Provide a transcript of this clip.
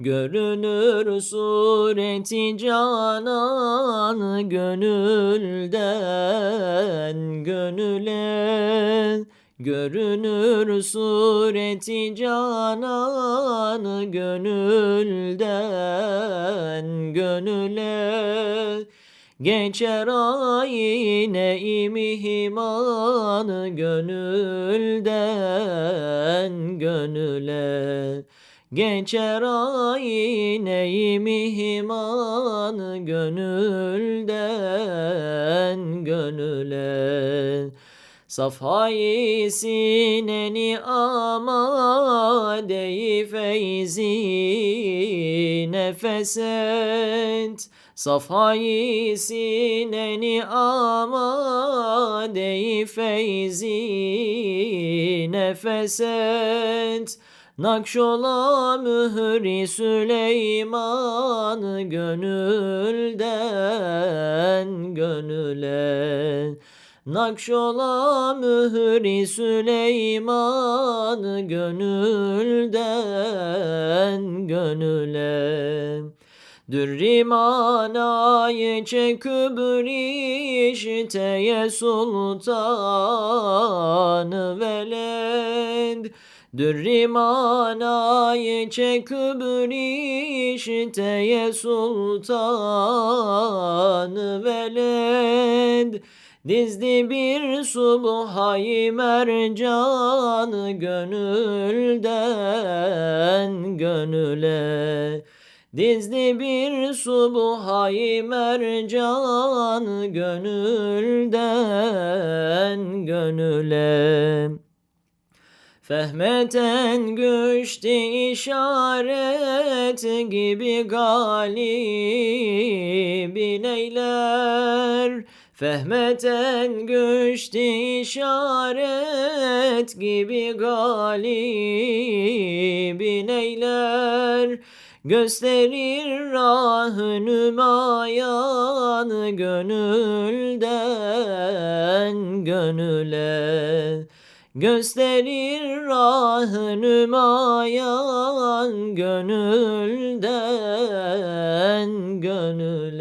Görünür sureti canan gönülden gönüle. Görünür sureti canan gönülden gönüle Geçer ayine imhiman gönülden gönüle. Geçer ayine imhiman gönülden gönüle. Safhayı sineni amadeyi feyzi nefeset Safhayı sineni amadeyi feyzi nefeset Nakşola mühri Süleyman gönülden gönüle Nakşola mühri Süleyman gönülden gönüle. Dürri manayı çekübür işteye sultanı veled Dürri manayı çekübür işteye sultanı veled Dizdi bir subhay mercan gönülden gönüle. Dizdi bir subhay mercan gönülden gönüle. Fehmeten güçti işaret gibi galibin eyler Fehmeten güçti işaret gibi galibin eyler. Gösterir rah nümayan gönülden gönüle. Gösterir rah nümayan gönülden gönüle